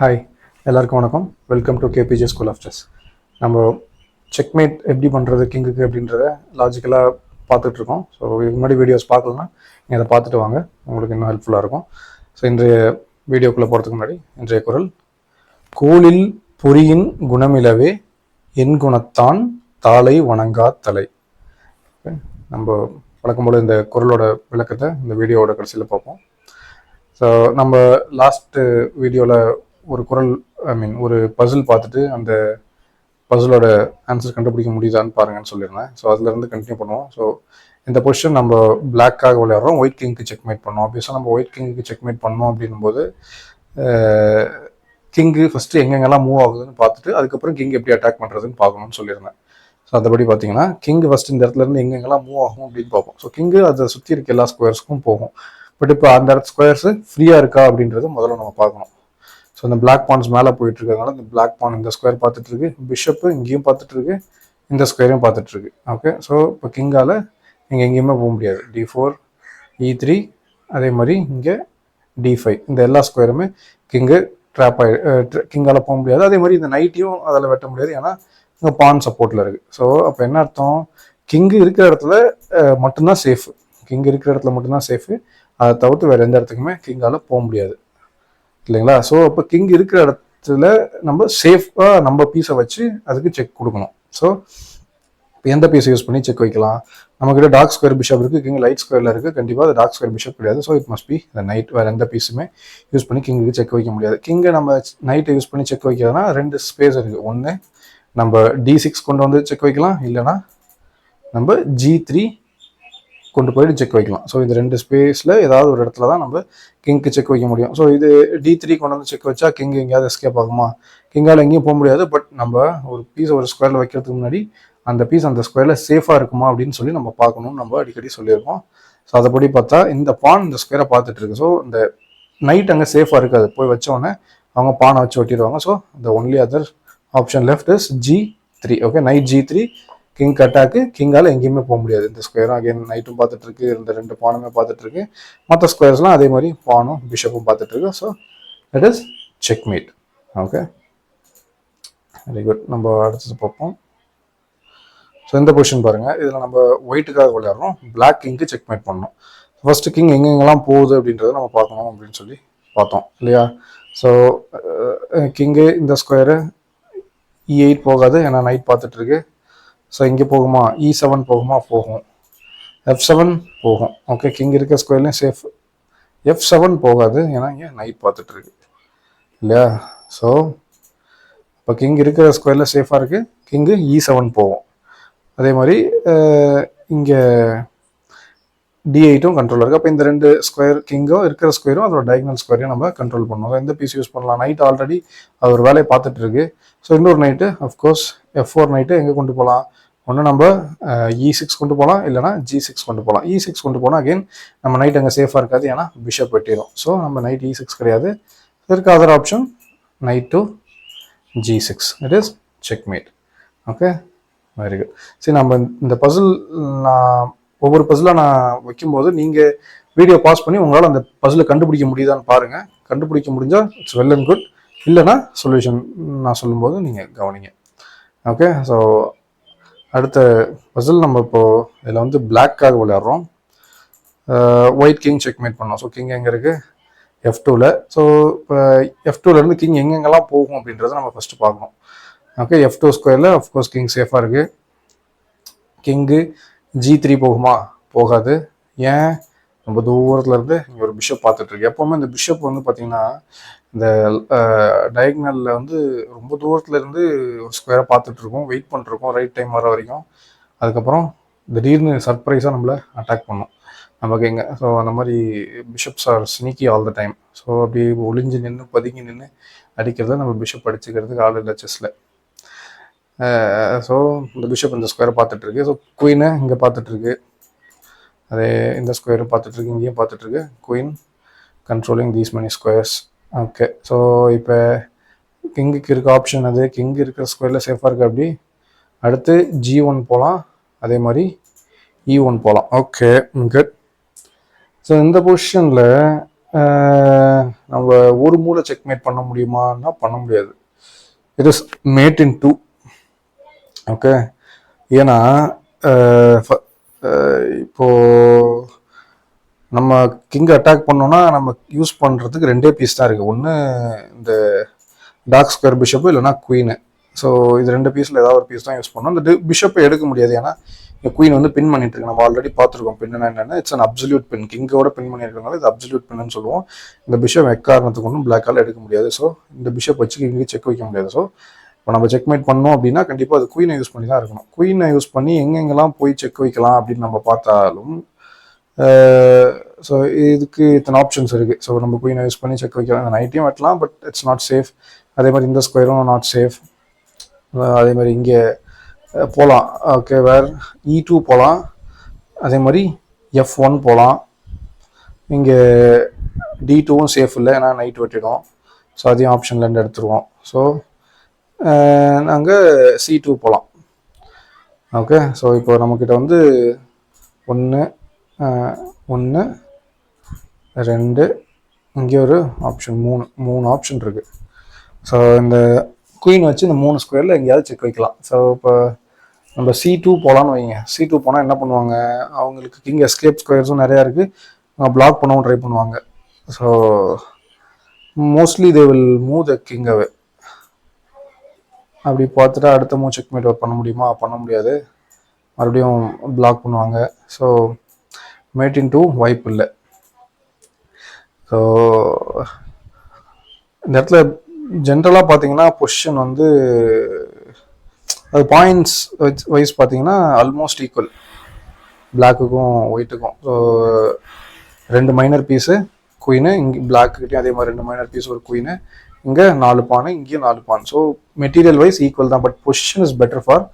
Hi எல்லாருக்கும் வணக்கம். Welcome to KBJ school of chess நம்ம செக்மேட் எப்படி பண்ணுறது கிங்குக்கு அப்படின்றத லாஜிக்கலாக பார்த்துட்ருக்கோம் ஸோ இதுக்கு முன்னாடி வீடியோஸ் பார்க்கலன்னா நீங்கள் அதை பார்த்துட்டு வாங்க. உங்களுக்கு இன்னும் ஹெல்ப்ஃபுல்லாக இருக்கும். ஸோ இன்றைய வீடியோக்குள்ளே போகிறதுக்கு முன்னாடி இன்றைய குரல். கோளில் பொறியின் குணமிலவே என் குணத்தான் தாளை வணங்கா தலை. நம்ம வழக்கம் போல் இந்த குரலோட விளக்கத்தை இந்த வீடியோவோட கடைசியில் பார்ப்போம். ஸோ நம்ம லாஸ்ட்டு வீடியோவில் ஒரு குரல் ஐ மீன் ஒரு பசில் பார்த்துட்டு அந்த பசிலோட ஆன்சர் கண்டுபிடிக்க முடியுதான்னு பாருங்கன்னு சொல்லியிருந்தேன் ஸோ அதுலேருந்து கண்டினியூ பண்ணுவோம். ஸோ இந்த பொசிஷன் நம்ம பிளாக்காக விளையாடுறோம். ஒயிட் கிங்க்கு செக்மேட் பண்ணோம். ஆப்வியஸாக நம்ம ஒயிட் கிங்க்கு செக்மேட் பண்ணோம் அப்படின்னும் போது கிங்கு ஃபஸ்ட்டு எங்கெங்கெல்லாம் மூவ் ஆகுதுன்னு பார்த்துட்டு அதுக்கப்புறம் கிங் எப்படி அட்டாக் பண்ணுறதுன்னு பார்க்கணும்னு சொல்லியிருந்தேன் ஸோ அதபடி பார்த்தீங்கன்னா கிங் ஃபஸ்ட் இந்த இடத்துல இருந்து எங்கெங்கெல்லாம் மூவ் ஆகும் அப்படின்னு பார்ப்போம். ஸோ கிங்கு அதை சுற்றி இருக்க எல்லா ஸ்கொயர்ஸ்க்கும் போகும். பட் இப்போ அந்த இடத்து ஸ்கொயர்ஸ் ஃப்ரீயாக இருக்கா அப்படின்றத முதல்ல நம்ம பார்க்கணும். ஸோ இந்த பிளாக் பான்ஸ் மேலே போயிட்டு இருக்கிறதுனால இந்த பிளாக் பான் இந்த ஸ்கொயர் பார்த்துட்டு இருக்கு பிஷப்பு இங்கேயும் பார்த்துட்டு இருக்கு இந்த ஸ்கொயரையும் பார்த்துட்டு இருக்கு ஓகே ஸோ இப்போ கிங்கால இங்கே எங்கேயுமே போக முடியாது. டி ஃபோர் இ த்ரீ அதே மாதிரி இங்கே டி ஃபைவ் இந்த எல்லா ஸ்கொயருமே கிங்கு ட்ராப் ஆகி கிங்கால போக முடியாது. அதே மாதிரி இந்த நைட்டையும் அதில் வெட்ட முடியாது. ஏன்னா இங்கே பான் சப்போர்ட்டில் இருக்கு. ஸோ அப்போ என்ன அர்த்தம்? கிங்கு இருக்கிற இடத்துல மட்டும்தான் சேஃபு கிங் இருக்கிற இடத்துல மட்டும்தான் சேஃபு அதை தவிர்த்து வேறு எந்த இடத்துக்குமே கிங்கால போக முடியாது. இல்லைங்களா? ஸோ அப்போ கிங் இருக்கிற இடத்துல நம்ம சேஃபாக நம்ம பீஸை வச்சு அதுக்கு செக் கொடுக்கணும். ஸோ இப்போ எந்த பீஸை யூஸ் பண்ணி செக் வைக்கலாம்? நம்மக்கிட்ட டார்க் ஸ்கொயர் பிஷப் இருக்குது கிங் லைட் ஸ்கொயரில் இருக்குது கண்டிப்பாக அது டார்க் ஸ்கொயர் பிஷப் கிடையாது. ஸோ இட் மஸ்ட் பி இந்த நைட் வேறு எந்த பீஸுமே யூஸ் பண்ணி கிங்குக்கு செக் வைக்க முடியாது. கிங்கை நம்ம நைட்டை யூஸ் பண்ணி செக் வைக்கிறதுனா ரெண்டு ஸ்பேஸ் இருக்குது ஒன்று நம்ம டி சிக்ஸ் கொண்டு வந்து செக் வைக்கலாம். இல்லைனா நம்ம ஜி த்ரீ கொண்டு போயிட்டு செக் வைக்கலாம். ஸோ இந்த ரெண்டு ஸ்பேஸில் ஏதாவது ஒரு இடத்துல தான் நம்ம கிங்க்கு செக் வைக்க முடியும். ஸோ இது டி த்ரீ கொண்டு வந்து செக் வச்சா கிங் எங்கேயாவது எஸ்கேப் ஆகுமா? கிங்கால் எங்கேயும் போக முடியாது. பட் நம்ம ஒரு பீஸ் ஒரு ஸ்கொயரில் வைக்கிறதுக்கு முன்னாடி அந்த பீஸ் அந்த ஸ்கொயரில் சேஃபாக இருக்குமா அப்படின்னு சொல்லி நம்ம பார்க்கணும்னு நம்ம அடிக்கடி சொல்லியிருக்கோம். ஸோ அதைப்படி பார்த்தா இந்த பான் இந்த ஸ்கொயரை பார்த்துட்டு இருக்கு. ஸோ இந்த நைட் அங்கே சேஃபாக இருக்காது போய் வச்சோடனே அவங்க பானை வச்சு ஒட்டிடுவாங்க so the only other option left is G three okay knight G three king கட்டாக்கு கிங்கால் எங்கேயுமே போக முடியாது. இந்த ஸ்கொயரும் அகைன் நைட்டும் பார்த்துட்டு இருக்கு இந்த ரெண்டு பானுமே பார்த்துட்டு இருக்கு மற்ற ஸ்கொயர்ஸ்லாம் அதே மாதிரி பானும் பிஷப்பும் பார்த்துட்டு இருக்கு so it is checkmate okay very good நம்ம அடுத்தது பார்ப்போம். ஸோ இந்த பொசிஷன் பாருங்கள் இதில் நம்ம ஒயிட்டுக்காக விளையாடுறோம். பிளாக் கிங்க்கு செக்மேட் பண்ணணும். ஃபர்ஸ்ட் கிங் எங்கெங்கெல்லாம் போகுது அப்படின்றத நம்ம பார்க்கணும் அப்படின்னு சொல்லி பார்த்தோம். இல்லையா? ஸோ கிங்கு இந்த ஸ்கொயரு இ எயிட் போகாது. ஏன்னா நைட் பார்த்துட்ருக்கு ஸோ இங்கே போகுமா? E இ செவன் போகுமா? போகும். எஃப் செவன் போகும். ஓகே கிங் இருக்க ஸ்கொயர்லையும் சேஃப் எஃப் செவன் போகாது. ஏன்னா இங்கே நைட் பார்த்துட்ருக்கு இல்லையா? ஸோ இப்போ கிங் இருக்கிற ஸ்கொயரில் சேஃபாக இருக்குது கிங்கு இ e செவன் போகும். அதே மாதிரி இங்கே டி எயிட்டும் கண்ட்ரோல் இருக்குது அப்போ இந்த ரெண்டு ஸ்கொயர் கிங்கும் இருக்கிற ஸ்கொயரும் அதோட டயக்னல் ஸ்கொயரையும் நம்ம கண்ட்ரோல் பண்ணணும். எந்த பீஸ் யூஸ் பண்ணலாம்? நைட் ஆல்ரெடி அது ஒரு வேலையை பார்த்துட்டு இருக்கு. ஸோ இன்னொரு knight of course F four knight எங்கே கொண்டு போகலாம் ஒன்று நம்ம இ சிக்ஸ் e கொண்டு போகலாம் இல்லைனா ஜி சிக்ஸ் கொண்டு போகலாம் இ e சிக்ஸ் கொண்டு போனால் அகைன் நம்ம நைட் அங்கே சேஃபாக இருக்காது. ஏன்னா பிஷப் வெட்டிடும் ஸோ நம்ம நைட் இ சிக்ஸ் கிடையாது. இதற்கு other option knight to G six it is checkmate okay very good சரி நம்ம இந்த பசில் நான் ஒவ்வொரு பசிலாக நான் வைக்கும்போது நீங்கள் வீடியோ பாஸ் பண்ணி உங்களால் அந்த பசில் கண்டுபிடிக்க முடியுதான்னு பாருங்கள் கண்டுபிடிக்க முடிஞ்சால் இட்ஸ் வெல் அண்ட் குட் இல்லைன்னா சொல்யூஷன் நான் சொல்லும்போது நீங்கள் கவனிங்க. ஓகே ஸோ அடுத்த பசில் நம்ம இப்போது இதில் வந்து பிளாக்காக விளையாடுறோம். ஒயிட் கிங் செக்மேட் பண்ணோம். ஸோ கிங் எங்கே இருக்குது எஃப் டூவில் ஸோ இப்போ எஃப் டூலேருந்து கிங் எங்கெங்கெல்லாம் போகும் அப்படின்றத நம்ம ஃபஸ்ட்டு பார்க்கணும். ஓகே எஃப் டூ ஸ்கொயரில் அஃப்கோர்ஸ் கிங் சேஃபாக இருக்குது கிங்கு ஜி த்ரீ போகுமா? போகாது. ஏன்? ரொம்ப தூரத்தில் இருந்து இங்கே ஒரு பிஷப் பார்த்துட்ருக்கு எப்போவுமே இந்த பிஷப் வந்து பார்த்தீங்கன்னா இந்த டயக்னலில் வந்து ரொம்ப தூரத்தில் இருந்து ஒரு ஸ்கொயராக பார்த்துட்ருக்கோம் வெயிட் பண்ணிருக்கோம் ரைட் டைம் வர வரைக்கும். அதுக்கப்புறம் திடீர்னு சர்ப்ரைஸாக நம்மளை அட்டாக் பண்ணும். நமக்கு எங்கே ஸோ அந்த மாதிரி bishops are sneaky all the time so அப்படி ஒளிஞ்சு நின்று பதுங்கி நின்று அடிக்கிறத நம்ம பிஷப் அடிச்சுக்கிறதுக்கு ஆள் இல்லை செஸ்ஸில் ஸோ இந்த பிஷப் இந்த ஸ்கொயரை பார்த்துட்ருக்கு ஸோ குயினை இங்கே பார்த்துட்ருக்கு அதே இந்த ஸ்கொயரும் பார்த்துட்ருக்கு இங்கேயும் பார்த்துட்ருக்கு queen controlling these many squares okay so இப்போ கிங்குக்கு இருக்க ஆப்ஷன் அது. கிங் இருக்கிற ஸ்கொயரில் சேஃபாக இருக்குது அப்படி. அடுத்து ஜி ஒன் போகலாம் அதே மாதிரி இ ஒன் போகலாம் ஓகே குட் ஸோ இந்த பொசிஷனில் நம்ம ஒரு மூளை செக்மேட் பண்ண முடியுமான்னா பண்ண முடியாது. It is mate in two okay ஏன்னா ஃப- இப்போ நம்ம கிங் அட்டாக் பண்ணோன்னா நம்ம யூஸ் பண்ணுறதுக்கு ரெண்டே பீஸ் தான் இருக்குது ஒன்று இந்த டாக் ஸ்கொயர் பிஷப்பு இல்லைனா குயின் ஸோ இது ரெண்டு பீஸில் ஏதாவது ஒரு பீஸ் தான் யூஸ் பண்ணோம். இந்த பிஷப்பை எடுக்க முடியாது. ஏன்னா இந்த குயின் வந்து பின் பண்ணிட்டு இருக்கு. நம்ம ஆல்ரெடி பார்த்துருக்கோம். பின்னா என்னென்னா இட்ஸ் அன் அப்சல்யூட் பின் கிங்கோட பின் பண்ணியிருக்கனால இது அப்சல்யூட் பின்னு சொல்லுவோம். இந்த பிஷப் எக்காரணத்துக்கு ஒன்றும் பிளாக்கால் எடுக்க முடியாது. ஸோ இந்த பிஷப் வச்சு கிங்கே செக் வைக்க முடியாது. ஸோ இப்போ நம்ம செக்மேட் பண்ணோம் அப்படின்னா கண்டிப்பாக அது குயினை யூஸ் பண்ணி தான் இருக்கணும். குயினை யூஸ் பண்ணி எங்கெங்கெல்லாம் போய் செக் வைக்கலாம் அப்படின்னு நம்ம பார்த்தாலும் ஸோ இதுக்கு இத்தனை ஆப்ஷன்ஸ் இருக்குது ஸோ நம்ம குயினை யூஸ் பண்ணி செக் வைக்கலாம். இந்த நைட்டையும் வெட்டலாம் பட் இட்ஸ் நாட் சேஃப் அதே மாதிரி இந்த ஸ்கொயரும் நாட் சேஃப் அதே மாதிரி இங்கே போகலாம் okay where E e two போகலாம் அதே மாதிரி எஃப் ஒன் போகலாம் இங்கே டி டூவும் சேஃப் இல்லை ஏன்னா நைட் வெட்டிடும் ஸோ அதையும் ஆப்ஷன்லேருந்து எடுத்துருவோம். ஸோ நாங்கள் சி டூ போகலாம் ஓகே ஸோ இப்போ நம்மக்கிட்ட வந்து ஒன்று ஒன்று ரெண்டு இங்கே ஒரு ஆப்ஷன் மூணு மூணு ஆப்ஷன் இருக்குது ஸோ இந்த குயின் வச்சு இந்த மூணு ஸ்கொயரில் எங்கேயாவது செக் வைக்கலாம். ஸோ இப்போ நம்ம சி டூ போகலான்னு வைங்க. சி டூ போனால் என்ன பண்ணுவாங்க? அவங்களுக்கு கிங் எஸ்கேப் ஸ்கொயர்ஸும் நிறையா இருக்குது அவங்க பிளாக் பண்ணவும் ட்ரை பண்ணுவாங்க. So mostly they will move the king away அப்படி பார்த்துட்டு அடுத்த மூச்சுக்கு மேட் ஒர்க் பண்ண முடியுமா? பண்ண முடியாது. மறுபடியும் பிளாக் பண்ணுவாங்க. ஸோ மேட்டின் டூ வாய்ப்பு இல்லை. ஸோ இந்த இடத்துல ஜென்ரலாக பார்த்தீங்கன்னா பொசிஷன் வந்து அது பாயிண்ட்ஸ் வைஸ் பார்த்தீங்கன்னா ஆல்மோஸ்ட் ஈக்குவல் பிளாக்குக்கும் ஒயிட்டுக்கும் ஸோ ரெண்டு மைனர் பீஸு குயினு இங்கே பிளாக்குக்கிட்டையும் அதே மாதிரி ரெண்டு மைனர் பீஸ் ஒரு குயினு இங்கே நாலு பானு இங்கேயும் நாலு pawn. So material wise equal தான் but position is better for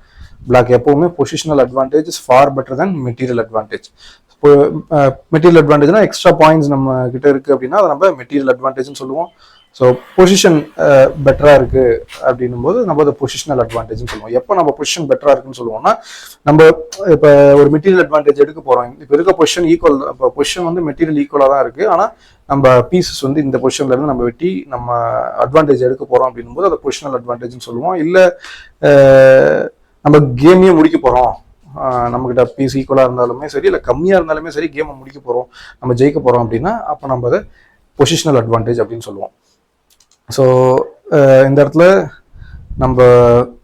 black எப்போவுமே positional advantage is for better then material advantage இப்போ மெட்டீரியல் அட்வான்டேஜ்னா எக்ஸ்ட்ரா பாயிண்ட்ஸ் நம்ம கிட்ட இருக்கு அப்படின்னா அதை நம்ம மெட்டீரியல் அட்வான்டேஜ்னு சொல்லுவோம். ஸோ பொசிஷன் பெட்டராக uh, இருக்குது அப்படின்னும் போது நம்ம அதை பொசிஷனல் அட்வான்டேஜ்னு சொல்லுவோம். எப்போ நம்ம பொசிஷன் பெட்டராக இருக்குன்னு சொல்லுவோம்னா நம்ம இப்போ ஒரு மெட்டீரியல் அட்வான்டேஜ் எடுக்க போகிறோம் இப்போ இருக்க பொசிஷன் ஈக்குவல் இப்போ பொசிஷன் வந்து மெட்டீரியல் ஈக்குவலாக தான் இருக்குது ஆனால் நம்ம பீசஸ் வந்து இந்த பொசிஷன்லேருந்து நம்ம வெட்டி நம்ம அட்வான்டேஜ் எடுக்க போகிறோம் அப்படின்னும் போது அதை பொசிஷனல் அட்வான்டேஜ்னு சொல்லுவோம். இல்லை நம்ம கேமையே முடிக்க போகிறோம் நம்மக்கிட்ட பீஸ் ஈக்குவலாக இருந்தாலுமே சரி இல்லை கம்மியாக இருந்தாலுமே சரி கேமை முடிக்க போகிறோம் நம்ம ஜெயிக்க போகிறோம் அப்படின்னா அப்போ நம்ம அதை பொசிஷனல் அட்வான்டேஜ் அப்படின்னு சொல்லுவோம். ஸோ uh, இந்த இடத்துல நம்ம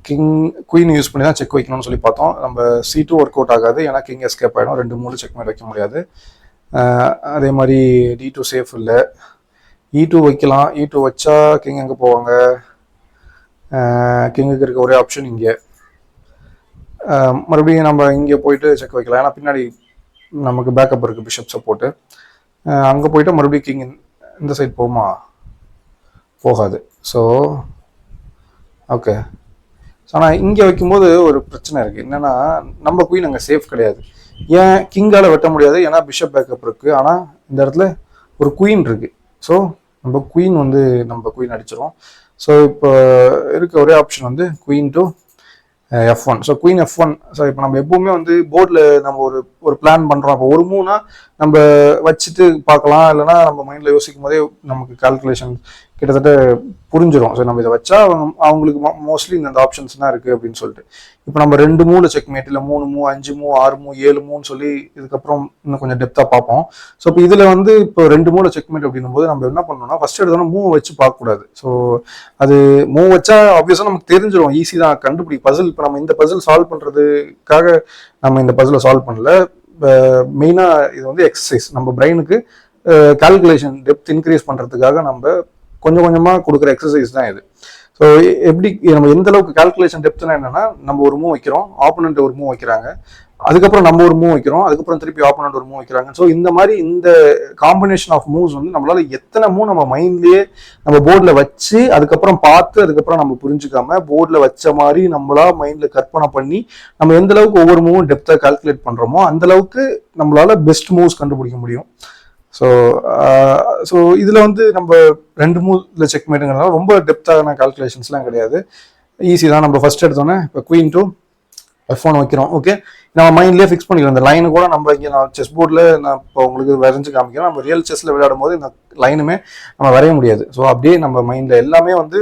கிங் குயின் யூஸ் பண்ணி தான் செக் வைக்கணும்னு சொல்லி பார்த்தோம். நம்ம சி டூ ஒர்க் அவுட் ஆகாது. ஏன்னா கிங் எஸ்கேப் ஆகிடும் ரெண்டு மூணு செக் மேட் வைக்க முடியாது. Uh, அதே மாதிரி டி டூ சேஃப் இல்லை. இ டூ வைக்கலாம். E இ டூ வச்சா கிங் எங்கே போவாங்க? Uh, கிங்குக்கு இருக்க ஒரே ஆப்ஷன் இங்கே. மறுபடியும் நம்ம இங்கே போயிட்டு செக் வைக்கலாம். ஏன்னா பின்னாடி நமக்கு பேக்கப் இருக்குது பிஷப் சப்போர்ட்டு அங்கே போயிட்டு மறுபடியும் கிங் இந்த சைட் போகுமா? போகாது. ஸோ ஓகே ஆனால் இங்கே வைக்கும்போது ஒரு பிரச்சனை இருக்குது என்னென்னா நம்ம குயின் அங்கே சேஃப் கிடையாது. ஏன் கிங்கால் வெட்ட முடியாது? ஏன்னா பிஷப் பேக்கப் இருக்குது ஆனால் இந்த இடத்துல ஒரு குயின் இருக்குது ஸோ நம்ம குயின் வந்து நம்ம குயின் அடிச்சிடும் ஸோ இப்போ இருக்க ஒரே ஆப்ஷன் வந்து queen to F one so queen F one so இப்போ நம்ம எப்பவுமே வந்து போர்டில் நம்ம ஒரு ஒரு பிளான் பண்ணுறோம் அப்போ ஒரு மூணாக நம்ம வச்சுட்டு பார்க்கலாம். இல்லைன்னா நம்ம மைண்டில் யோசிக்கும் போதே நமக்கு கால்குலேஷன் கிட்டத்தட்ட புரிஞ்சிடும் ஸோ நம்ம இதை வச்சா அவங்க அவங்களுக்கு மோஸ்ட்லி இந்த ஆப்ஷன்ஸ் தான் இருக்குது அப்படின்னு சொல்லிட்டு. இப்போ நம்ம ரெண்டு மூணு செக்மேட் இல்லை மூணு மூ அஞ்சு மூ ஆறு மூ ஏழு மூணு சொல்லி இதுக்கப்புறம் இன்னும் கொஞ்சம் டெப்த்தாக பார்ப்போம். ஸோ இப்போ இதில் வந்து இப்போ ரெண்டு மூணு செக்மேட் அப்படின்னும் போது நம்ம என்ன பண்ணணும்னா ஃபர்ஸ்ட் எடுத்தோம்னா மூவ் வச்சு பார்க்கக்கூடாது. ஸோ அது மூவ் வச்சா ஆப்வியஸாக நமக்கு தெரிஞ்சிடும் ஈஸி தான். கண்டுபிடி பசில் இப்போ நம்ம இந்த பசில் சால்வ் பண்ணுறதுக்காக நம்ம இந்த பசிலை சால்வ் பண்ணல. மெயினாக இது வந்து எக்ஸசைஸ் நம்ம பிரெயினுக்கு கால்குலேஷன் டெப்த் இன்க்ரீஸ் பண்ணுறதுக்காக நம்ம கொஞ்சம் கொஞ்சமாக கொடுக்குற எக்ஸசைஸ் தான் இது. ஸோ எப்படி நம்ம எந்த அளவுக்கு கால்குலேஷன் டெப்த்னா என்னன்னா நம்ம ஒரு மூவ் வைக்கிறோம் ஆப்போனண்ட் ஒரு மூவ் வைக்கிறாங்க. அதுக்கப்புறம் நம்ம ஒரு மூவ் வைக்கிறோம் அதுக்கப்புறம் திருப்பி ஆப்போனண்ட் ஒரு மூவ் வைக்கிறாங்க. ஸோ இந்த மாதிரி இந்த காம்பினேஷன் ஆஃப் மூவ்ஸ் வந்து நம்மளால எத்தனை மூவ் நம்ம மைண்ட்லயே நம்ம போர்டில் வச்சு அதுக்கப்புறம் பார்த்து அதுக்கப்புறம் நம்ம புரிஞ்சுக்காம போர்டில் வச்ச மாதிரி நம்மளா மைண்ட்ல கற்பனை பண்ணி நம்ம எந்த அளவுக்கு ஒவ்வொரு மூவும் டெப்த்தாக கால்குலேட் பண்றோமோ அந்த அளவுக்கு நம்மளால பெஸ்ட் மூவ்ஸ் கண்டுபிடிக்க முடியும். ஸோ ஸோ இதில் வந்து நம்ம ரெண்டு மூணு செக் மேட்டுங்கிறதுனால ரொம்ப டெப்த்தான கால்குலேஷன்ஸ்லாம் கிடையாது. ஈஸி தான். நம்ம ஃபஸ்ட் எடுத்தோன்னே இப்போ குயின் டூ எஃப் ஒன் வைக்கிறோம். ஓகே நம்ம மைண்ட்லேயே ஃபிக்ஸ் பண்ணிக்கிறோம் இந்த லைனு கூட நம்ம இங்கே நான் செஸ் போர்டில் நான் இப்போ உங்களுக்கு வரைஞ்சு காமிக்கிறோம் நம்ம ரியல் செஸ்ஸில் விளையாடும் போது இந்த லைனுமே நம்ம வரைய முடியாது. ஸோ அப்படியே நம்ம மைண்டில் எல்லாமே வந்து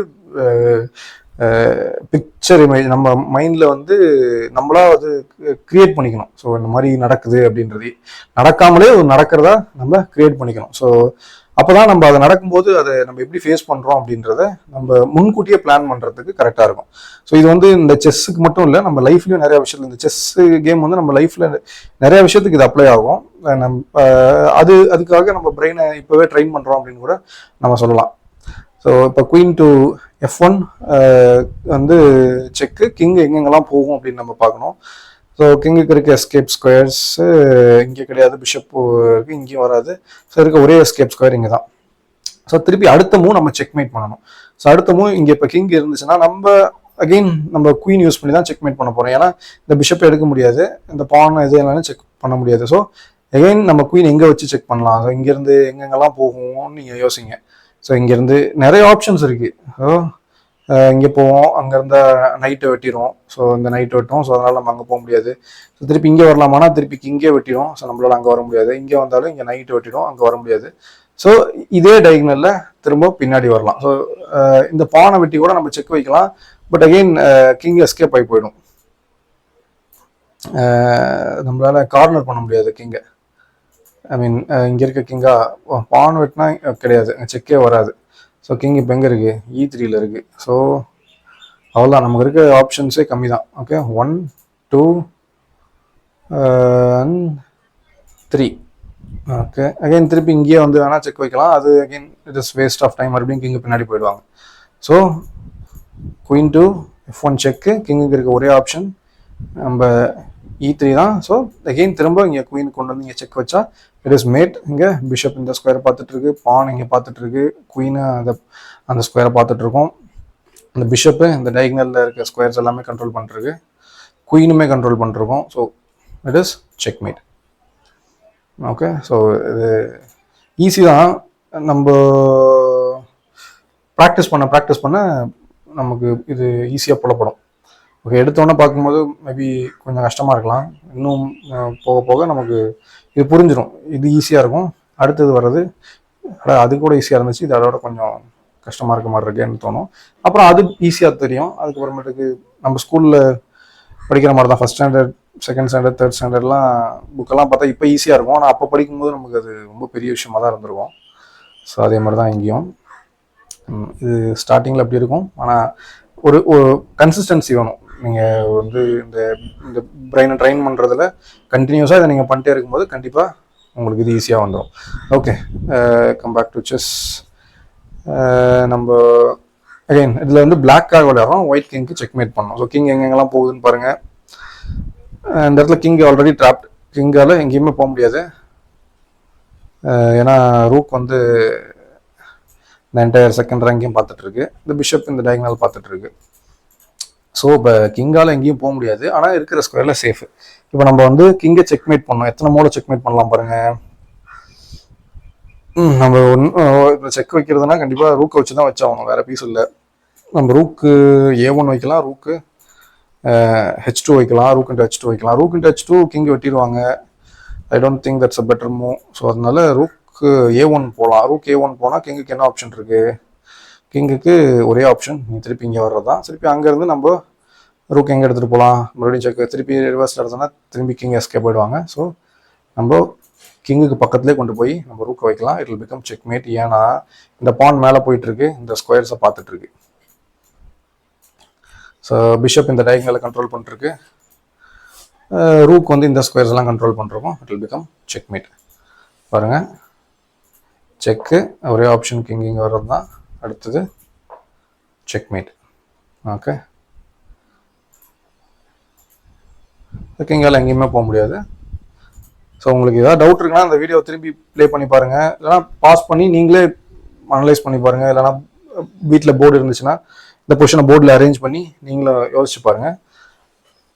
பிக்சர் இமேஜ் நம்ம மைண்டில் வந்து நம்மளா அது கிரியேட் பண்ணிக்கணும். ஸோ இந்த மாதிரி நடக்குது அப்படின்றது நடக்காமலே ஒரு நடக்கிறதா நம்ம கிரியேட் பண்ணிக்கணும். ஸோ அப்போதான் நம்ம அதை நடக்கும்போது அதை நம்ம எப்படி ஃபேஸ் பண்ணுறோம் அப்படின்றத நம்ம முன்கூட்டியே பிளான் பண்ணுறதுக்கு கரெக்டாக இருக்கும். ஸோ இது வந்து இந்த செஸ்ஸுக்கு மட்டும் இல்லை நம்ம லைஃப்லேயும் நிறையா விஷயத்தில் இந்த செஸ் கேம் வந்து நம்ம லைஃப்பில் நிறையா விஷயத்துக்கு இது அப்ளை ஆகும். நம் அது அதுக்காக நம்ம பிரெயினை இப்போவே ட்ரெயின் பண்ணுறோம் அப்படின்னு கூட நம்ம சொல்லலாம். ஸோ இப்போ குயின் டு எஃப் ஒன் வந்து செக்கு கிங் எங்கெங்கெல்லாம் போகும் அப்படின்னு நம்ம பார்க்கணும். ஸோ கிங்குக்கு இருக்க எஸ்கேப் ஸ்கொயர்ஸு இங்கே கிடையாது பிஷப் இருக்குது இங்கேயும் வராது. ஸோ இருக்க ஒரே எஸ்கேப் ஸ்கொயர் இங்கே தான் ஸோ திருப்பி அடுத்த மூவ் நம்ம செக்மேட் பண்ணணும். ஸோ அடுத்த மூவ் இங்கே இப்போ கிங் இருந்துச்சுன்னா நம்ம அகெயின் நம்ம குயின் யூஸ் பண்ணி தான் செக்மேட் பண்ண போகிறோம் ஏன்னா இந்த பிஷப் எடுக்க முடியாது இந்த பான் எது எல்லாமே செக் பண்ண முடியாது. ஸோ எகைன் நம்ம குயின் எங்கே வச்சு செக் பண்ணலாம்? ஸோ இங்கேருந்து எங்கெங்கெல்லாம் போகும்னு நீங்கள் யோசிங்க. ஸோ இங்கேருந்து நிறைய ஆப்ஷன்ஸ் இருக்குது ஸோ இங்கே போவோம். அங்கேருந்த நைட்டை வெட்டிடும் ஸோ இந்த நைட் வெட்டும் ஸோ அதனால் நம்ம அங்கே போக முடியாது. ஸோ திருப்பி இங்கே வரலாமானா திருப்பி இங்கே வெட்டிடும் ஸோ நம்மளால் அங்கே வர முடியாது. இங்கே வந்தாலும் இங்கே நைட்டு வெட்டிடும் அங்கே வர முடியாது. ஸோ இதே டைக்னலில் திரும்ப பின்னாடி வரலாம். ஸோ இந்த பானை வெட்டி கூட நம்ம செக் வைக்கலாம். பட் அகெயின் கிங் எஸ்கேப் ஆகி போயிடும். நம்மளால் கார்னர் பண்ண முடியாது கிங்கை ஐ மீன் இங்கே இருக்க கிங்கா பான் வெட்டினா கிடையாது. செக்கே வராது. ஸோ கிங் இப்போ எங்கே இருக்குது இ e த்ரீல இருக்குது ஸோ அவ்வளோதான் நமக்கு இருக்க ஆப்ஷன்ஸே கம்மி தான் okay one two three okay again திருப்பி இங்கேயே வந்து வேணால் செக் வைக்கலாம். அது again it is waste of time மறுபடியும் கிங்கு பின்னாடி போயிடுவாங்க. So queen to F one check கிங்குக்கு இருக்க ஒரே ஆப்ஷன் நம்ம E இ த்ரீ தான். ஸோ அகெயின் திரும்ப இங்கே குயின் கொண்டு வந்து இங்கே செக் வச்சா இட் இஸ் மேட் இங்கே பிஷப் இந்த ஸ்கொயர் பார்த்துட்ருக்கு பான் இங்கே பார்த்துட்ருக்கு குயினை குயினு அந்த அந்த ஸ்கொயரை பார்த்துட்ருக்கோம் அந்த பிஷப்பு இந்த டைக்னலில் இருக்க ஸ்கொயர்ஸ் எல்லாமே கண்ட்ரோல் பண்ணிருக்கு குயினுமே கண்ட்ரோல் பண்ணிருக்கோம் so it is check mate okay so இது ஈஸி தான். நம்ம ப்ராக்டிஸ் பண்ண ப்ராக்டிஸ் பண்ண நமக்கு இது ஈஸியாக புலப்படும். ஓகே எடுத்தோன்னே பார்க்கும்போது மேபி கொஞ்சம் கஷ்டமாக இருக்கலாம். இன்னும் போக போக நமக்கு இது புரிஞ்சிடும் இது ஈஸியாக இருக்கும். அடுத்தது வர்றது அது கூட ஈஸியாக இருந்துச்சு. இது அதோட கொஞ்சம் கஷ்டமாக இருக்க மாதிரி இருக்கேன்னு தோணும். அப்புறம் அது ஈஸியாக தெரியும். அதுக்கப்புறமேட்டுக்கு நம்ம ஸ்கூலில் படிக்கிற மாதிரி தான். First standard second standard third ஸ்டாண்டர்ட்லாம் புக்கெல்லாம் பார்த்தா இப்போ ஈஸியாக இருக்கும். ஆனால் அப்போ படிக்கும்போது நமக்கு அது ரொம்ப பெரிய விஷயமா தான் இருந்திருக்கும். ஸோ அதே மாதிரி தான் இங்கேயும். இது ஸ்டார்டிங்கில் அப்படி இருக்கும். ஆனால் ஒரு ஒரு கன்சிஸ்டன்சி வேணும். நீங்கள் வந்து இந்த இந்த பிரெயினை ட்ரைன் பண்ணுறதுல கண்டினியூஸாக இதை நீங்கள் பண்ணிட்டே இருக்கும்போது கண்டிப்பாக உங்களுக்கு இது ஈஸியாக வந்துடும் okay come back to chess நம்ம அகைன் இதில் வந்து பிளாக்காக விளையாடுறோம் ஒயிட் கிங்க்கு செக்மேட் பண்ணோம். ஸோ கிங் எங்கெங்கெல்லாம் போகுதுன்னு பாருங்கள் uh, இந்த இடத்துல கிங் ஆல்ரெடி ட்ராப்ட் கிங்கால் எங்கேயுமே போக முடியாது. Uh, ஏன்னா ரூக் வந்து இந்த என்டையர் செகண்ட் ரேங்கையும் பார்த்துட்ருக்கு இந்த பிஷப் இந்த டயக்னல் பார்த்துட்ருக்கு ஸோ இப்போ கிங்கால் எங்கேயும் போக முடியாது. ஆனால் இருக்கிற ஸ்கொயரில் சேஃப் இப்போ நம்ம வந்து கிங்கை செக்மேட் பண்ணோம் எத்தனை மூலம் செக்மேட் பண்ணலாம் பாருங்கள் நம்ம ஒன்று இப்போ செக் வைக்கிறதுனா கண்டிப்பாக ரூக்கை வச்சு தான் வச்சாகணும். வேறு பீஸ் இல்லை. நம்ம ரூக்கு ஏ ஒன் வைக்கலாம் ரூக்கு ஹெச் டூ வைக்கலாம் ரூக் இன்ட்டு ஹெச் டூ வைக்கலாம். Rook into H two king வெட்டிடுவாங்க. I don't think that's a better move so அதனால ரூக்கு ஏ ஒன் போகலாம் ரூக் ஏ ஒன் போனால் கிங்குக்கு என்ன ஆப்ஷன் இருக்குது கிங்குக்கு ஒரே ஆப்ஷன் நீ திருப்பி இங்கே வர்றது தான் திருப்பி அங்கேருந்து நம்ம ரூக் எங்கே எடுத்துகிட்டு போகலாம் மறுபடியும் செக் திருப்பி ரிவர்ஸில் எடுத்தோம்னா திரும்பி கிங் எஸ்கே போயிடுவாங்க. ஸோ நம்ம கிங்குக்கு பக்கத்துலேயே கொண்டு போய் நம்ம ரூக்கை வைக்கலாம். It will become check mate ஏன்னா இந்த பான் மேலே போயிட்டுருக்கு. இந்த ஸ்கொயர்ஸை பார்த்துட்ருக்கு ஸோ பிஷப் இந்த டைங்களை கண்ட்ரோல் பண்ணிருக்கு ரூக் வந்து இந்த ஸ்கொயர்ஸ்லாம் கண்ட்ரோல் பண்ணுறோம் it will become check mate பாருங்கள் செக்கு ஒரே ஆப்ஷன் கிங்கிங் வர்றது தான் அடுத்தது செக் மேட் ஓகே ஓகேங்கால எங்கேயுமே போக முடியாது. ஸோ உங்களுக்கு ஏதாவது டவுட் இருக்குன்னா அந்த வீடியோ திரும்பி ப்ளே பண்ணி பாருங்கள் இல்லைனா பாஸ் பண்ணி நீங்களே அனலைஸ் பண்ணி பாருங்கள் இல்லைனா வீட்டில் போர்டு இருந்துச்சுன்னா இந்த பொசிஷனை போர்டில் அரேஞ்ச் பண்ணி நீங்களும் யோசிச்சு பாருங்கள்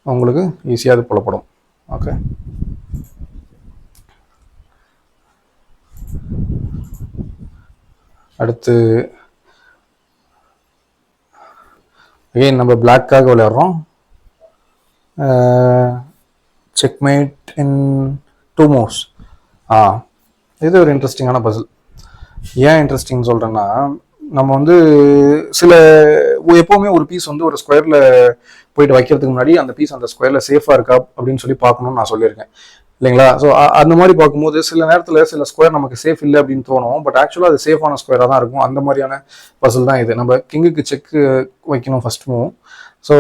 உங்களுக்கு ஈஸியாக அது புலப்படும். ஓகே அடுத்து ஏன் நம்ம பிளாக்காக விளையாடுறோம். Checkmate in two moves ah இது ஒரு இன்ட்ரெஸ்டிங்கான பசில் ஏன் இன்ட்ரெஸ்டிங் சொல்கிறேன்னா நம்ம வந்து சில எப்போவுமே ஒரு பீஸ் வந்து ஒரு ஸ்கொயரில் போயிட்டு வைக்கிறதுக்கு முன்னாடி அந்த பீஸ் அந்த ஸ்கொயரில் சேஃபாக இருக்கா அப்படின்னு சொல்லி பார்க்கணும்னு நான் சொல்லியிருக்கேன். இல்லைங்களா? ஸோ அந்த மாதிரி பார்க்கும்போது சில நேரத்தில் சில ஸ்கொயர் நமக்கு சேஃப் இல்லை அப்படின்னு தோணும். பட் ஆக்சுவலாக அது சேஃபான ஸ்கொயராக தான் இருக்கும். அந்த மாதிரியான பசில் தான் இது. நம்ம கிங்குக்கு செக்கு வைக்கணும் ஃபர்ஸ்ட் மூவ் ஸோ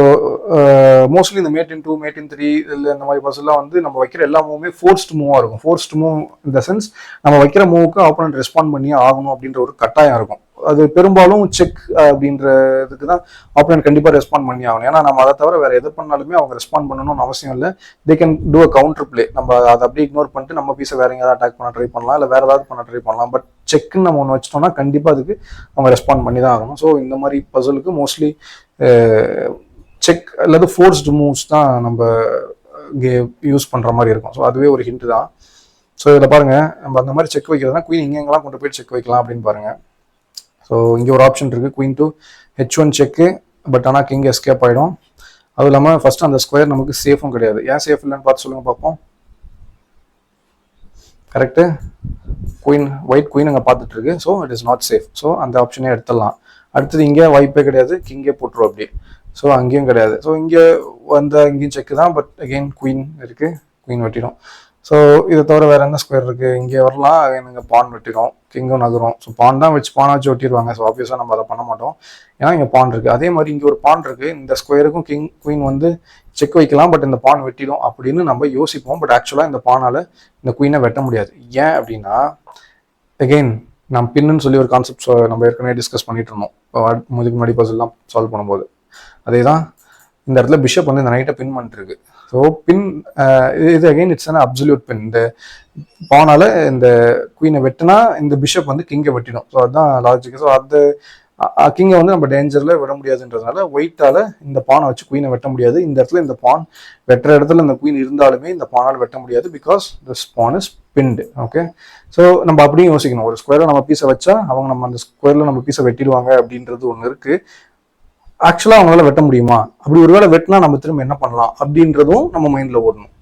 மோஸ்ட்லி இந்த mate in two mate in three இல்லை இந்த மாதிரி பஸ்லாம் வந்து நம்ம வைக்கிற எல்லா மூவுமே ஃபோர்ஸ்ட் மூவாக இருக்கும். ஃபோர்ஸ்ட் மூவ் இந்த சென்ஸ் நம்ம வைக்கிற மூவுக்கு ஆப்போனன்ட் ரெஸ்பாண்ட் பண்ணியே ஆகணும் அப்படின்ற ஒரு கட்டாயம் இருக்கும். அது பெரும்பாலும் செக் அப்படின்றதுக்கு தான் ஆப்போனன்ட் கண்டிப்பாக ரெஸ்பாண்ட் பண்ணி ஆகணும். ஏன்னா நம்ம அதை தவிர வேறு எது பண்ணாலுமே அவங்க ரெஸ்பாண்ட் பண்ணணும்னு அவசியம் இல்லை. They can do a counter play நம்ம அதை அப்படியே இக்னோர் பண்ணிட்டு நம்ம பீஸை வேற எங்கேயாவது அட்டாக் பண்ண ட்ரை பண்ணலாம் இல்லை வேற ஏதாவது பண்ண ட்ரை பண்ணலாம். பட் செக்குன்னு நம்ம ஒன்று வச்சிட்டோம்னா கண்டிப்பாக அதுக்கு அவங்க ரெஸ்பாண்ட் பண்ணி தான் ஆகணும். ஸோ இந்த மாதிரி பசலுக்கு மோஸ்ட்லி செக் அல்லது ஃபோர்ஸ்டு மூவ்ஸ் தான் நம்ம கே யூஸ் பண்ணுற மாதிரி இருக்கும். ஸோ அதுவே ஒரு ஹிண்ட் தான். ஸோ இதில் பாருங்க நம்ம அந்த மாதிரி செக் வைக்கிறதுனா குயின் இங்கே எங்கெல்லாம் கொண்டு போய் செக் வைக்கலாம் அப்படின்னு பாருங்கள் ஸோ இங்கே ஒரு ஆப்ஷன் இருக்குது queen to H one check but ஆனால் கிங் எஸ்கேப் ஆகிடும் அதுவும் இல்லாமல் ஃபர்ஸ்ட் அந்த ஸ்கொயர் நமக்கு சேஃபும் கிடையாது. ஏன் சேஃப் இல்லைன்னு பார்த்து சொல்லுங்க பார்ப்போம். கரெக்டு குயின் ஒயிட் குயின் அங்கே பார்த்துட்டு இருக்கு. So it is not safe so அந்த ஆப்ஷனே எடுத்துடலாம். அடுத்தது இங்கே வாய்ப்பே கிடையாது. கிங்கே போட்டுரும் அப்படியே. ஸோ அங்கேயும் கிடையாது. ஸோ இங்கே வந்த இங்கேயும் செக்கு தான். பட் அகெயின் குயின் இருக்குது குயின் வெட்டிடும். ஸோ இதை தவிர வேறு என்ன ஸ்கொயர் இருக்குது இங்கே வரலாம். எனக்கு பான் வெட்டிடும் கிங்கும் நகரும். ஸோ பான் தான் வச்சு பானை வச்சு ஒட்டிடுவாங்க ஸோ ஆப்வியஸாக நம்ம அதை பண்ண மாட்டோம். ஏன்னா இங்கே பான் இருக்குது அதே மாதிரி இங்கே ஒரு பான் இருக்குது இந்த ஸ்கொயருக்கும் கிங் குயின் வந்து செக் வைக்கலாம். பட் இந்த பான் வெட்டிடும் அப்படின்னு நம்ம யோசிப்போம். பட் ஆக்சுவலாக இந்த பானால் இந்த குயினை வெட்ட முடியாது. ஏன் அப்படின்னா எகெயின் நம்ம பின்னுன்னு சொல்லி ஒரு கான்செப்ட் நம்ம ஏற்கனவே டிஸ்கஸ் பண்ணிட்டு இருந்தோம். முதுக்கு முன்னாடி பஸ்லாம் சால்வ் பண்ணும்போது. அதே தான் இந்த இடத்துல பிஷப் வந்து இந்த நைட்டை பின் பண்ணிட்டுருக்கு ஸோ பின் uh, இது again it's an absolute pin இந்த போனால இந்த குயினை வெட்டினா இந்த பிஷப் வந்து கிங்கை வெட்டிடும். ஸோ அதுதான் லாஜிக் ஸோ அது கிங்கை வந்து நம்ம டேஞ்சரில் விட முடியாதுன்றதுனால ஒயிட்டால் இந்த பானை வச்சு குயினை வெட்ட முடியாது. இந்த இடத்துல இந்த பான் வெட்டுற இடத்துல இந்த குயின் இருந்தாலுமே இந்த பானால் வெட்ட முடியாது because this pawn is pinned okay so நம்ம அப்படியும் யோசிக்கணும். ஒரு ஸ்கொயரில் நம்ம பீஸை வச்சா அவங்க நம்ம அந்த ஸ்கொயரில் நம்ம பீஸை வெட்டிடுவாங்க அப்படின்றது ஒன்று இருக்குது ஆக்சுவலாக அவங்களால வெட்ட முடியுமா? அப்படி ஒருவேளை வெட்டினா நம்ம திரும்ப என்ன பண்ணலாம்? அப்படின்றதும் நம்ம மைண்டில் ஓடணும்.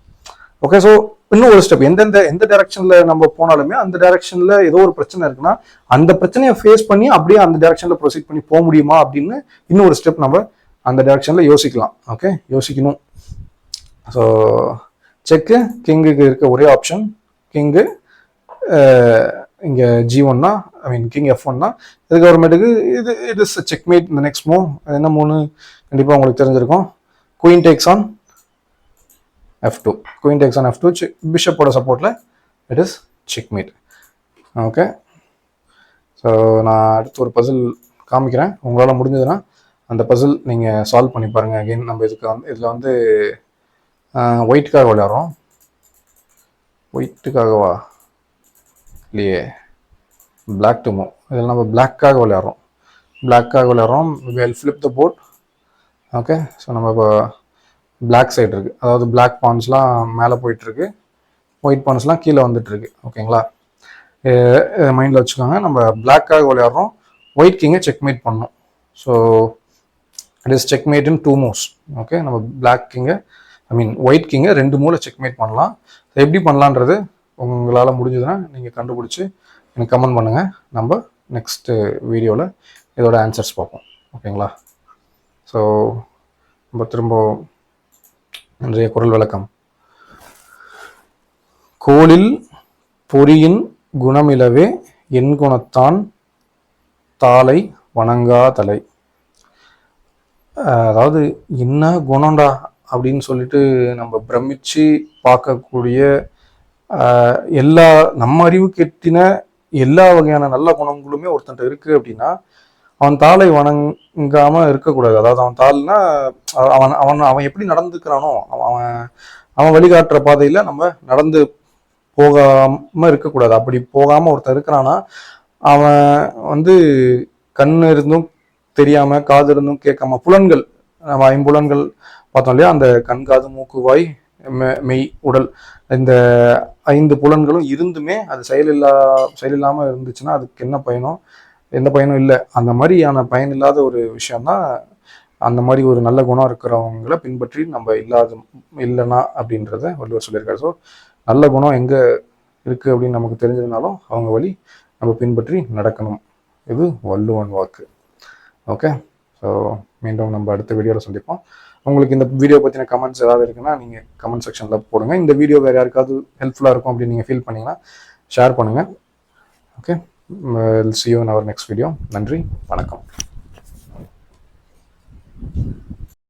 ஓகே ஸோ இன்னும் ஒரு ஸ்டெப் எந்தெந்த எந்த டைரக்ஷன்ல நம்ம போனாலுமே அந்த டைரக்ஷன்ல ஏதோ ஒரு பிரச்சனை இருக்குன்னா அந்த பிரச்சனையை ஃபேஸ் பண்ணி அப்படியே அந்த டைரக்ஷன்ல ப்ரொசீட் பண்ணி போக முடியுமா அப்படின்னு இன்னும் ஒரு ஸ்டெப் நம்ம அந்த டைரக்ஷன்ல யோசிக்கலாம். ஓகே யோசிக்கணும். ஸோ செக்கு கிங்குக்கு இருக்க ஒரே ஆப்ஷன் கிங்கு இங்கே ஜி ஒன்னா ஐ மீன் கிங் எஃப் ஒன்னா இதுக்கப்புறமேட்டுக்கு இது இட் இஸ் செக் மேட் இந்த நெக்ஸ்ட் மூவ் என்ன மூணு கண்டிப்பாக உங்களுக்கு தெரிஞ்சிருக்கும். Queen takes on F two queen takes on F two பிஷப்போட சப்போர்ட்டில் it is check mate okay so நான் அடுத்து ஒரு பசில் காமிக்கிறேன். உங்களால் முடிஞ்சதுன்னா அந்த பசில் நீங்கள் சால்வ் பண்ணி பாருங்கள் அகெயின் நம்ம இதுக்கு வந்து இதில் வந்து ஒயிட்டுக்காக விளையாடுறோம். ஒயிட்டுக்காகவா இல்லையே. பிளாக் டுமோ இதில் நம்ம பிளாக்காக விளையாடுறோம். பிளாக்காக விளையாடுறோம். Well flip the board okay so நம்ம இப்போ பிளாக் சைடு இருக்குது அதாவது பிளாக் பான்ஸ்லாம் மேலே போயிட்டுருக்கு. ஒயிட் பான்ஸ்லாம் கீழே வந்துட்டுருக்கு. ஓகேங்களா மைண்டில் வச்சுக்கோங்க. நம்ம பிளாக்காக விளையாடுறோம். ஒயிட் கிங்கை செக்மேட் பண்ணோம் so it is checkmate in two moves okay நம்ம பிளாக் கிங்கை ஐ மீன் ஒயிட் கிங்கை ரெண்டு மூவில் செக்மேட் பண்ணலாம். எப்படி பண்ணலான்றது? உங்களால் முடிஞ்சதுன்னா நீங்கள் கண்டுபிடிச்சி எனக்கு கமெண்ட் பண்ணுங்கள் நம்ம நெக்ஸ்ட்டு வீடியோவில் இதோட ஆன்சர்ஸ் பார்ப்போம். ஓகேங்களா ஸோ நம்ம திரும்ப இன்றைய குரல் விளக்கம். கோளில் பொறியின் குணமிலவே என் குணத்தான் தாளை வணங்கா தலை அதாவது என்ன குணம்டா அப்படின்னு சொல்லிட்டு நம்ம பிரமிச்சு பார்க்கக்கூடிய எல்லா நம்ம அறிவுக்கு எட்டின எல்லா வகையான நல்ல குணங்களுமே ஒருத்தன்ட்ட இருக்கு அப்படின்னா அவன் தாளை வணங்காம இருக்கக்கூடாது. அதாவது அவன் தாள்னா அவன் அவன் அவன் எப்படி நடந்துக்கிறானோ அவன் அவன் வழிகாட்டுற பாதையில நம்ம நடந்து போகாம இருக்கக்கூடாது. அப்படி போகாம ஒருத்தன் இருக்கிறான்னா அவன் வந்து கண் இருந்தும் தெரியாம காது இருந்தும் கேட்காம புலன்கள் நம்ம ஐம்புலன்கள் பார்த்தோம் இல்லையா? அந்த கண் காது மூக்கு வாய் மெய் உடல் இந்த ஐந்து புலன்களும் இருந்துமே அது செயலில்லா செயலில்லாமல் இருந்துச்சுன்னா அதுக்கு என்ன பயனும் எந்த பயனும் இல்லை. அந்த மாதிரியான பயன் இல்லாத ஒரு விஷயம்தான் அந்த மாதிரி ஒரு நல்ல குணம் இருக்கிறவங்கள பின்பற்றி நம்ம இல்லாத இல்லைனா அப்படின்றத வள்ளுவர் சொல்லியிருக்காரு. ஸோ நல்ல குணம் எங்கே இருக்குது அப்படின்னு நமக்கு தெரிஞ்சதுனாலும் அவங்க வழி நம்ம பின்பற்றி நடக்கணும். இது வள்ளுவன் வாக்கு. ஓகே ஸோ மீண்டும் நம்ம அடுத்த வீடியோவில் சந்திப்போம். உங்களுக்கு இந்த வீடியோ பற்றின கமெண்ட்ஸ் ஏதாவது இருக்குன்னா நீங்கள் கமெண்ட் செக்ஷனில் போடுங்க. இந்த வீடியோ வேறு யாருக்காவது ஹெல்ப்ஃபுல்லாக இருக்கும் அப்படின்னு நீங்கள் ஃபீல் பண்ணிங்கன்னா ஷேர் பண்ணுங்கள் okay see you in our next video நன்றி. வணக்கம்.